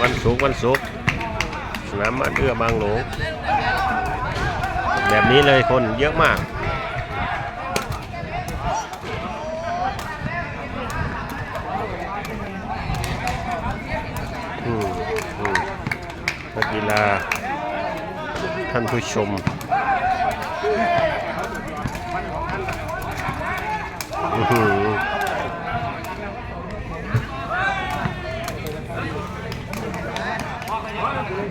วันศุกร์วันศุกร์สนามบ้านเอื้อบางหลงแบบนี้เลยคนเยอะมากนักกีฬาท่านผู้ชมอือ หือ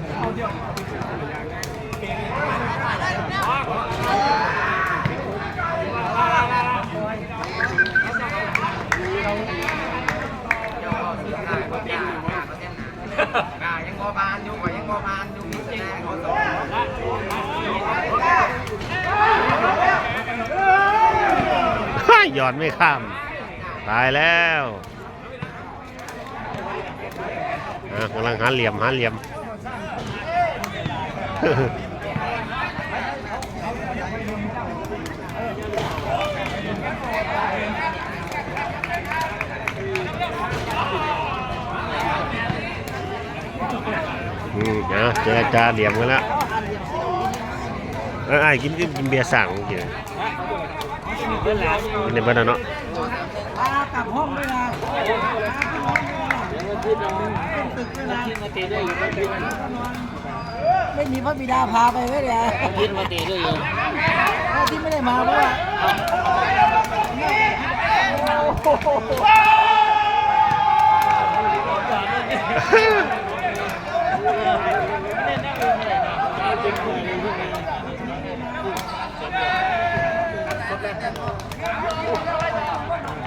ฮ่าหยอดไม่ข้าม ตายแล้วอะกำลังหาเหลี่ยมหาเหลี่ยม อืมนะเจรจาเหลี่ยมกันแล้วเอ้ยไอ้กินกินเบียร์สั่งจริงกินในบ้านเนาะกลับห้องด้วยนะ ตึกด้วยนะไม่มีพระบิดาพาไปไหมเนี่ยยืนมาเตะด้วยอยู่ที่ไม่ได้มาเพราะว่า